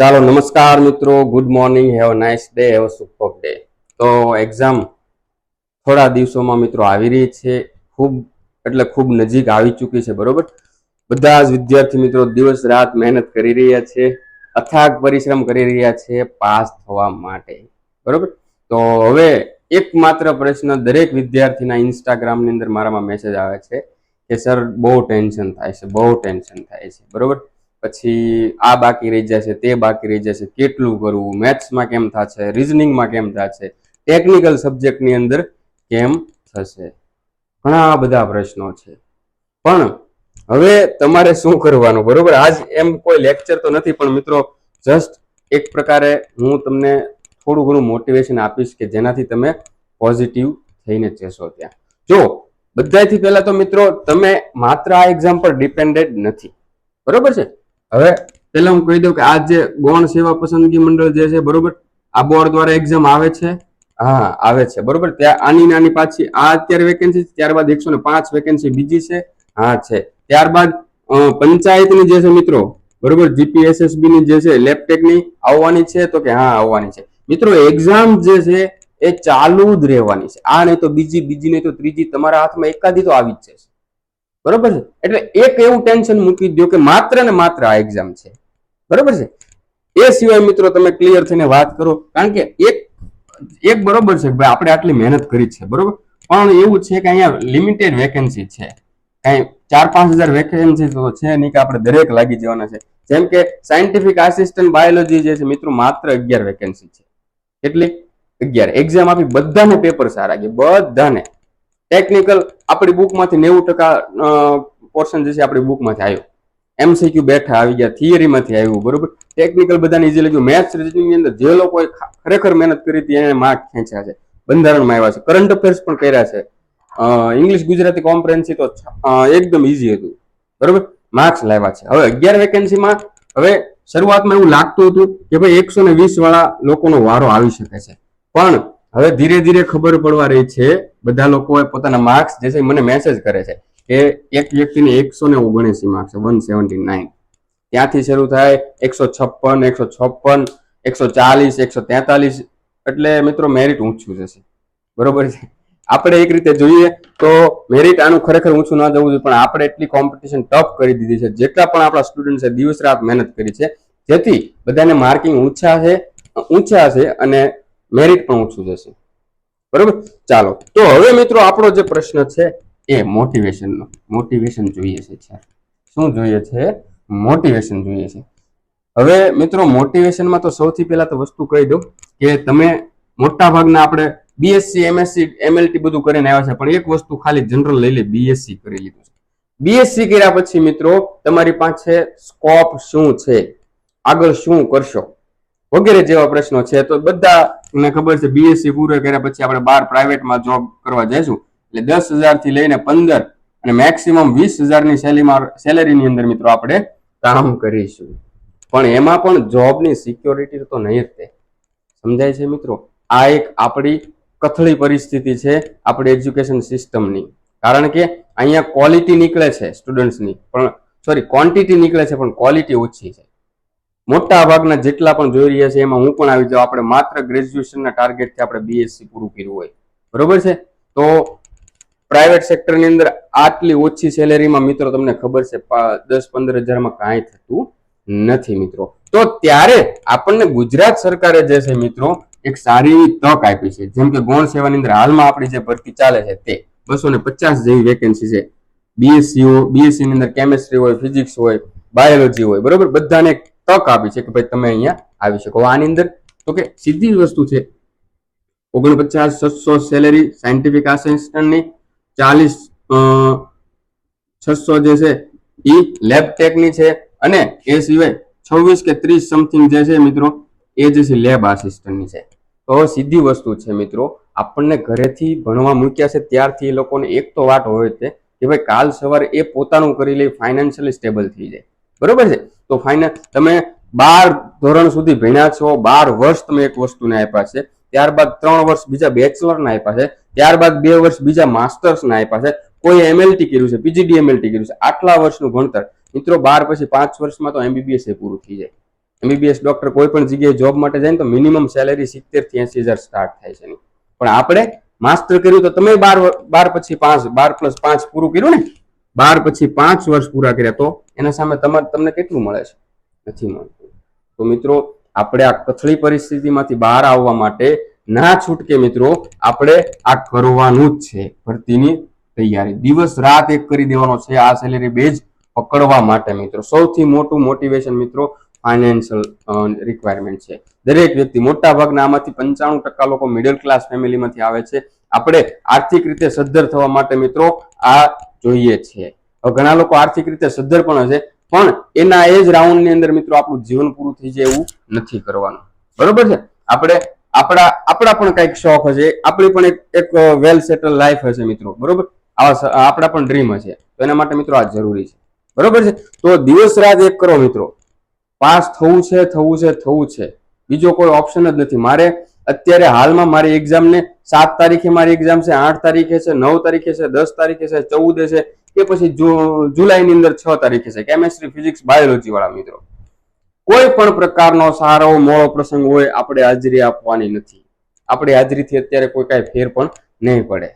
ચાલો નમસ્કાર મિત્રો good morning have nice day have super day તો એક્ઝામ થોડા દિવસોમાં મિત્રો આવી રહી છે, ખૂબ, એટલે ખૂબ નજીક આવી ચૂકી છે, બરોબર? બધા જ વિદ્યાર્થી મિત્રો દિવસ રાત મહેનત કરી રહ્યા છે, અથાગ પરિશ્રમ કરી રહ્યા છે, પાસ થવા માટે, બરોબર? તો હવે એકમાત્ર પ્રશ્ન દરેક વિદ્યાર્થીના ઇન્સ્ટાગ્રામની અંદર મારામાં મેસેજ આવે છે કે સર બહુ ટેન્શન થાય છે, બહુ ટેન્શન થાય છે, બરોબર? પછી આ બાકી રહી જશે, તે બાકી રહી જશે, કેટલું કરવું, મેથ્સમાં કેમ થશે, રિઝનિંગમાં કેમ થશે, ટેકનિકલ સબ્જેક્ટની અંદર કેમ થશે? ઘણા બધા પ્રશ્નો છે. પણ હવે તમારે શું કરવાનું, બરોબર? આજ એમ કોઈ લેક્ચર તો નથી, પણ મિત્રો જસ્ટ એક પ્રકારે હું તમને થોડું ઘણું મોટિવેશન આપીશ કે જેનાથી તમે પોઝિટિવ થઈને જશો ત્યાં. જો બધાથી પહેલા તો મિત્રો, તમે માત્ર આ એક્ઝામ પર ડિપેન્ડેડ નથી. બરોબર છે? હવે પહેલા હું કહી દઉં કે આ જે ગૌણ સેવા પસંદગી મંડળ જે છે, બરોબર? આ બોર્ડ દ્વારા એક્ઝામ આવે છે. હા, આવે છે. બરોબર? ત્યાં આની નાની પાછી, આ અત્યારે વેકેન્સી ત્યારબાદ એકસો ને પાંચ વેકેન્સી બીજી છે. હા, છે. ત્યારબાદ પંચાયતની જે છે મિત્રો, બરોબર? જીપીએસએસબી ની જે છે લેપટેકની, આવવાની છે તો કે હા, આવવાની છે. મિત્રો એક્ઝામ જે છે, એ ચાલુ જ રહેવાની છે. આ નહીં તો બીજી બીજી નહીં તો ત્રીજી તમારા હાથમાં એકાદી તો આવી જ છે બરોબર છે? એટલે એક એવું ટેન્શન મૂકી દો કે માત્ર ને માત્ર આ એક્ઝામ છે. બરોબર છે? એ સિવાય મિત્રો તમે ક્લિયર થઈને વાત કરો. કારણ કે એક એક બરોબર છે ભાઈ આપણે આટલી મહેનત કરી છે, બરોબર? પણ એવું છે કે અહીંયા લિમિટેડ વેકેન્સી છે. કઈ ચાર પાંચ હજાર વેકેન્સી તો છે નહીં કે આપણે દરેક લાગી જવાના છે. જેમ કે સાયન્ટિફિક આસિસ્ટન્ટ બાયોલોજી જે છે મિત્રો માત્ર અગિયાર વેકેન્સી છે. કેટલી? અગિયાર. એક્ઝામ આપી બધાને પેપર સારા ગયા. બધાને. ટેકનિકલ આપણી બુકમાંથી નેવું ટકા પોર્શન જે છે આપણી બુકમાંથી આવ્યો. એમસીક્યુ બેઠા આવી ગયા થિયરીમાંથી આવ્યું, બરોબર? ટેકનિકલ બધાને ઇઝી લાગ્યું. મેથ્સની અંદર જે લોકોએ ખરેખર મહેનત કરી હતી એને માર્ક ખેંચ્યા છે. બંધારણમાં આવ્યા છે. કરંટ અફેર્સ પણ કર્યા છે. ઇંગ્લિશ ગુજરાતી કોમ્પ્રેન્સી તો એકદમ ઇઝી હતું. બરોબર? માર્ક્સ લાવ્યા છે. હવે અગિયાર વેકેન્સીમાં હવે શરૂઆતમાં એવું લાગતું હતું કે ભાઈ એકસો ને વીસ વાળા લોકોનો વારો આવી શકે છે. પણ હવે ધીરે ધીરે ખબર પડવા રહી છે, બધા લોકોએ પોતાના માર્ક્સ જે છે મને મેસેજ કરે છે કે એક વ્યક્તિને એકસો ને ઓગણએસી માર્ક્સ વન સેવન્ટી નાઇન ત્યાંથી શરૂ થાય એકસો છપ્પન એકસો છપ્પન, એકસો ચાલીસ, એકસો તેતાલીસ. એટલે મિત્રો મેરિટ ઊંચું જશે. બરોબર છે? આપણે એક રીતે જોઈએ તો મેરિટ આનું ખરેખર ઊંચું ન જવું જોઈએ, પણ આપણે એટલી કોમ્પિટિશન ટફ કરી દીધી છે. જેટલા પણ આપણા સ્ટુડન્ટ દિવસ રાત મહેનત કરી છે, જેથી બધાને માર્કિંગ ઊંચા છે ઊંચા છે અને મેરિટ પણ ઊંચું જશે. બરોબર? ચાલો. તો હવે મિત્રો આપણો જે પ્રશ્ન છે એ મોટિવેશનનો મોટિવેશન જોઈએ છે શું જોઈએ છે? મોટિવેશન જોઈએ છે. હવે મિત્રો મોટિવેશનમાં તો સૌથી પહેલા તો વસ્તુ કહી દઉં કે તમે મોટા ભાગના આપણે બીએસસી એમએસસી એમએલટી બધું કરીને આવ્યા છે. પણ એક વસ્તુ ખાલી જનરલ લઈ લે બીએસસી કરી લીધું છે. બીએસસી કર્યા પછી મિત્રો તમારી પાસે સ્કોપ શું છે? આગળ શું કરશો? વગેરે જેવા પ્રશ્નો છે. તો બધાને ખબર છે બીએસસી પૂરો કર્યા પછી આપણે બાર પ્રાઇવેટમાં જોબ કરવા જઈશું. એટલે દસ હજારથી લઈને પંદર અને મેક્સિમમ વીસ હજારની સેલીમાં સેલેરીની અંદર મિત્રો આપણે કામ કરીશું. પણ એમાં પણ જોબની સિક્યોરિટી તો નહીં જ તે. સમજાય છે મિત્રો? આ એક આપણી કથળી પરિસ્થિતિ છે, આપણી એજ્યુકેશન સિસ્ટમની કારણ કે અહીંયા ક્વોલિટી નીકળે છે સ્ટુડન્ટ્સની પણ સોરી ક્વોન્ટિટી નીકળે છે, પણ ક્વોલિટી ઓછી છે. મોટા ભાગના જેટલા પણ જોઈ રહ્યા છે, એમાં હું પણ આવી જાઉં. આપણે માત્ર ગ્રેજ્યુએશનના ટાર્ગેટથી આપણે બીએસસી પૂરું કર્યું હોય. બરોબર છે? તો પ્રાઇવેટ સેક્ટરની અંદર આટલી ઓછી સેલેરીમાં મિત્રો તમને ખબર છે દસ પંદર હજારમાં કાંઈ થતું નથી મિત્રો. તો ત્યારે આપણને ગુજરાત સરકારે જે છે મિત્રો, એક સારી એવી તક આપી છે. જેમ કે ગૌણ સેવાની અંદર હાલમાં આપણી જે ભરતી ચાલે છે તે બસો ને પચાસ જેવી વેકેન્સી છે. બીએસસી બીએસસી ની અંદર કેમેસ્ટ્રી હોય ફિઝિક્સ હોય બાયોલોજી હોય, બરોબર? બધાને તક આપી છે કે ભાઈ તમે અહીંયા આવી શકો. આની અંદર તો કે સીધી વસ્તુ છે. ઓગણપચાસ, છસો સેલેરી સાયન્ટિફિક આસિસ્ટન્ટની ચાલીસ છસો જે છે એ લેબ ટેકની છે અને એ સિવાય છવ્વીસ કે ત્રીસ સમથિંગ જે છે મિત્રો એ જે છે લેબ આસિસ્ટન્ટની છે. તો સીધી વસ્તુ છે મિત્રો, આપણને ઘરેથી ભણવા મૂક્યા છે ત્યારથી એ લોકોને એક તો વાત હોય તે કે ભાઈ કાલ સવારે એ પોતાનું કરી લે ફાઇનાન્શિયલી સ્ટેબલ થઈ જાય. બરોબર છે? તો ફાઇનલ તમે બાર ધોરણ સુધી ભણ્યા છો, બાર વર્ષ તમે એક વસ્તુને આપ્યા છે, ત્યારબાદ ત્રણ વર્ષ બીજા બેચલરના આપ્યા છે, ત્યારબાદ બે વર્ષ બીજા માસ્ટર્સના આપ્યા છે, કોઈ એમએલટી કર્યું છે પીજીડી એમએલટી કર્યું છે, આટલા વર્ષનું ભણતર. મિત્રો, બાર પછી પાંચ વર્ષમાં તો એમબીબીએસ એ પૂરું થઈ જાય. એમબીબીએસ ડોક્ટર કોઈ પણ જગ્યાએ જોબ માટે જાય ને તો મિનિમમ સેલેરી સિત્તેરથી એસી હજાર સ્ટાર્ટ થાય છે. પણ આપણે માસ્ટર કર્યું તો તમે બાર બાર પછી પાંચ, બાર પ્લસ પાંચ પૂરું કર્યું ને? બાર પછી પાંચ વર્ષ પૂરા કર્યા તો એના સામે તમારે તમને કેટલું મળે છે? નથી મળતું. તો મિત્રો, આપણે આ કથળી પરિસ્થિતિમાંથી બહાર આવવા માટે ના છૂટકે મિત્રો, આપણે આ કરવાનું જ છે. ભરતીની તૈયારી. દિવસ રાત એક કરી દેવાનો છે આ સેલેરી બેઝ પકડવા માટે મિત્રો. સૌથી મોટું મોટિવેશન મિત્રો ફાઇનાન્શિયલ રિક્વાયરમેન્ટ છે. દરેક વ્યક્તિ મોટા ભાગના આમાંથી પંચાણું ટકા લોકો મિડલ ક્લાસ ફેમિલીમાંથી આવે છે. આપણે આર્થિક રીતે સદ્ધર થવા માટે મિત્રો, આ જોઈએ છે. ઘણા લોકો આર્થિક રીતે સદ્ધર પણ હશે, પણ એના એ જ રાઉન્ડની અંદર મિત્રો આપણું જીવન પૂરું થઈ જાય એવું નથી કરવાનું. બરોબર છે? આપણે આપણા આપણા પણ કંઈક શોખ હશે, આપણી પણ એક વેલ સેટલ લાઈફ હશે મિત્રો. બરોબર? આવા આપણા પણ ડ્રીમ હશે. તો એના માટે મિત્રો આ જરૂરી છે. બરોબર છે? તો દિવસ રાત એક કરો મિત્રો. પાસ થવું છે થવું છે થવું છે. બીજો કોઈ ઓપ્શન જ નથી. મારે અત્યારે હાલમાં મારી એક્ઝામ ને સાત તારીખે મારી એક્ઝામ છે, આઠ તારીખે છે, નવ તારીખે છે, દસ તારીખે છે, ચૌદ છે, કે પછી જુલાઈની અંદર છ તારીખે છે. કેમેસ્ટ્રી ફિઝિક્સ બાયોલોજી વાળા મિત્રો. કોઈ પણ પ્રકારનો સારો મોડો પ્રસંગ હોય, આપણે હાજરી આપવાની નથી. આપણી હાજરીથી અત્યારે કોઈ કાંઈ ફેર પણ નહીં પડે.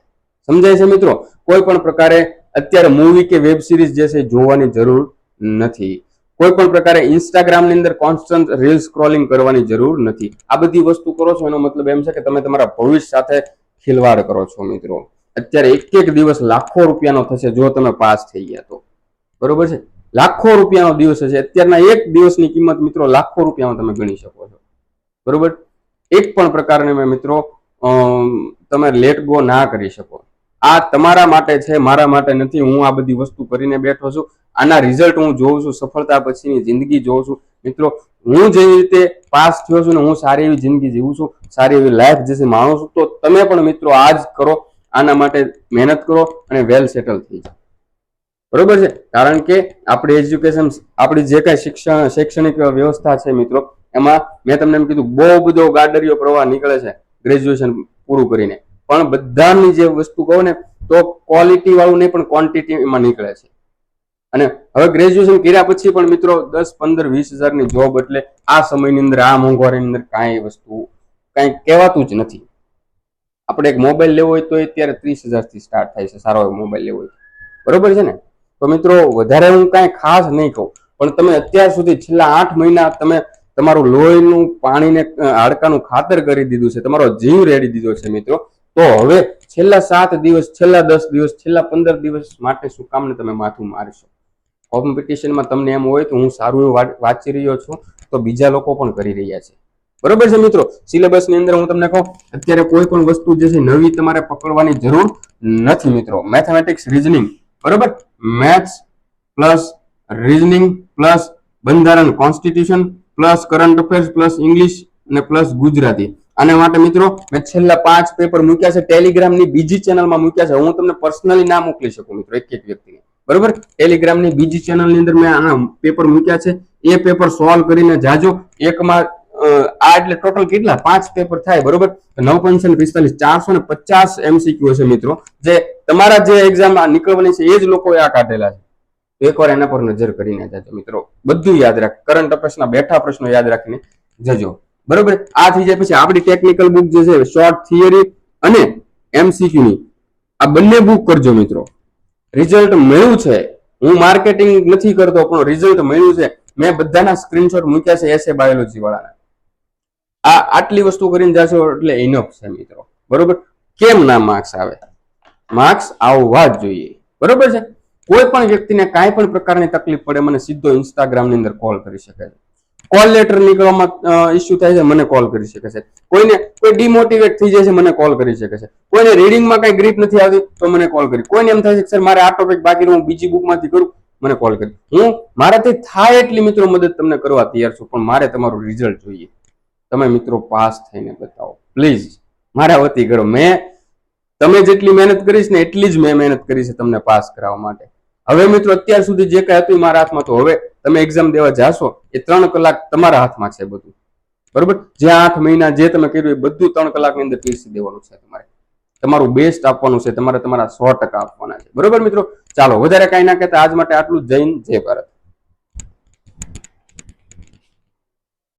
સમજાય છે મિત્રો? કોઈ પણ પ્રકારે અત્યારે મૂવી કે વેબ સિરીઝ જે છે જોવાની જરૂર નથી. કોઈ પણ પ્રકારે ઇન્સ્ટાગ્રામની અંદર કોન્સ્ટન્ટ રીલ સ્ક્રોલિંગ કરવાની જરૂર નથી. આ બધી વસ્તુ કરો છો એનો મતલબ એમ છે કે તમે તમારા ભવિષ્ય સાથે ખિલવાડ કરો છો મિત્રો. અત્યારે એક એક દિવસ લાખો રૂપિયાનો થશે જો તમે પાસ થઈ ગયા તો. બરોબર છે? લાખો રૂપિયાનો દિવસ છે અત્યારના એક દિવસની કિંમત મિત્રો લાખો રૂપિયામાં તમે ગણી શકો છો. બરોબર? એક પણ પ્રકારની મિત્રો તમે લેટ ગો ના કરી શકો. આ તમારા માટે છે, મારા માટે નથી. હું આ બધી વસ્તુ કરીને બેઠો છું. આના રિઝલ્ટ હું જોઉં છું, સફળતા પછીની જિંદગી જોઉં છું. મિત્રો, હું જેવી રીતે પાસ થયો છું ને હું સારી એવી જિંદગી જીવું છું, સારી એવી લાઈફ જે માણું છું, તો તમે પણ મિત્રો આ જ કરો. આના માટે મહેનત કરો અને વેલ સેટલ થઈ જાઓ. બરોબર છે? કારણ કે આપણી એજ્યુકેશન આપણી જે કાંઈ શિક્ષણ, શૈક્ષણિક વ્યવસ્થા છે મિત્રો, એમાં મેં તમને એમ કીધું, બહુ બધો ગાડરીયો પ્રવાહ નીકળે છે ગ્રેજ્યુએશન પૂરું કરીને. પણ બધાની જે વસ્તુ કહો ને, તો ક્વોલિટી વાળું નહીં, પણ ક્વોન્ટિટી એમાં નીકળે છે. અને હવે ગ્રેજ્યુએશન કર્યા પછી પણ મિત્રો દસ, પંદર, વીસ હજારની જોબ એટલે આ સમયની અંદર, આ મોંઘવારીની અંદર કાંઈ વસ્તુ કાંઈ કહેવાતું જ નથી. આપણે એક મોબાઈલ લેવો હોય તો એ અત્યારે ત્રીસ હજારથી સ્ટાર્ટ થાય છે, સારો એવો મોબાઈલ લેવો હોય. બરોબર છે ને? તો મિત્રો વધારે હું કાંઈ ખાસ નહીં કહું, પણ તમે અત્યાર સુધી છેલ્લા આઠ મહિના તમે તમારું લોહીનું પાણીને હાડકાનું ખાતર કરી દીધું છે, તમારો જીવ રેડી દીધો છે મિત્રો. તો હવે છેલ્લા સાત દિવસ, છેલ્લા દસ દિવસ, છેલ્લા પંદર દિવસ માટે શું કામને તમે માથું મારશો? કોમ્પિટિશનમાં તમને એમ હોય કે હું સારું એવું વાંચી રહ્યો છું, તો બીજા લોકો પણ કરી રહ્યા છે. બરોબર છે મિત્રો? સિલેબસની અંદર હું તમને કહું, અત્યારે કોઈ પણ વસ્તુ જે છે નવી તમારે પકડવાની જરૂર નથી મિત્રો. મેથેમેટિક્સ રીઝનિંગ બરોબર? મેથ્સ પ્લસ રીઝનિંગ પ્લસ બંધારણ constitution plus current affairs plus English અને પ્લસ ગુજરાતી. આના માટે મિત્રો મેં છેલ્લા પાંચ પેપર મૂક્યા છે. ટેલિગ્રામની બીજી ચેનલમાં મૂક્યા છે. હું તમને પર્સનલી ના મોકલી શકું મિત્રો એક એક વ્યક્તિને. બરોબર? ટેલિગ્રામની બીજી ચેનલની અંદર મેં આ પેપર મૂક્યા છે. એ પેપર સોલ્વ કરીને જાજો. એકમાં આ એટલે ટોટલ કેટલા? પાંચ પેપર થાય, બરોબર? નવ પંચસો પિસ્તાલીસ, ચારસો ને પચાસ એમસીક્યુ હશે મિત્રો. જે તમારા જે એક્ઝામ નીકળવાની છે, એ જ લોકોએ આ કાઢેલા છે. એકવાર એના પર નજર કરીને જાજો મિત્રો. બધું યાદ રાખ. કરંટ અફેર્સના બેઠા પ્રશ્નો યાદ રાખીને જજો. બરોબર? આ થઈ જાય પછી આપણી ટેકનિકલ બુક જે છે શોર્ટ થિયરી અને એમસીક્યુ ની. આ બંને બુક કરજો મિત્રો. રિઝલ્ટ મળ્યું છે. હું માર્કેટિંગ નથી કરતો, પણ રિઝલ્ટ મળ્યું છે. મેં બધાના સ્ક્રીનશોટ મૂક્યા છે એસે બાયોલોજી વાળાના. આ આટલી વસ્તુ કરીને જાશો એટલે ઇનફ છે મિત્રો. બરોબર? કેમ ના માર્ક્સ આવે? માર્ક્સ આવવા જ જોઈએ. બરોબર છે? કોઈ પણ વ્યક્તિને કાંઈ પણ પ્રકારની તકલીફ પડે, મને સીધો ઇન્સ્ટાગ્રામની અંદર કોલ કરી શકે છે. કોલ લેટર નીકળવામાં ઇસ્યુ થાય છે, મને કોલ કરી શકે છે. કોઈને કોઈ ડિમોટિવેટ થઈ જાય છે, મને કોલ કરી શકે છે. કોઈને રીડિંગમાં કઈ ગ્રીપ નથી આવતી, તો મને કોલ કરી. કોઈને એમ થાય છે સર, મારે આ ટોપિક બાકી હું બીજી બુકમાંથી કરું, મને કોલ કરી. હું મારાથી થાય એટલી મિત્રો મદદ તમને કરવા તૈયાર છું, પણ મારે તમારું રિઝલ્ટ જોઈએ. તમે મિત્રો પાસ થઈને બતાવો. પ્લીઝ મારા વતી કરો. મેં, તમે જેટલી મહેનત કરીશ ને એટલી જ મેં મહેનત કરી છે તમને પાસ કરાવવા માટે. હવે મિત્રો, અત્યાર સુધી જે કઈ હતું મારા હાથમાં તો હવે તમે એક્ઝામ દેવા જાશો, એ ત્રણ કલાક તમારા હાથમાં છે બધું. બરોબર? જે આઠ મહિના જે તમે કર્યું એ બધું ત્રણ કલાકની અંદર પીરસી દેવાનું છે તમારે. તમારું બેસ્ટ આપવાનું છે, તમારે તમારા સો ટકા આપવાના છે. બરોબર મિત્રો? ચાલો, વધારે કાંઈ ના કહેતા, આજ માટે આટલું જૈન જય ભારત.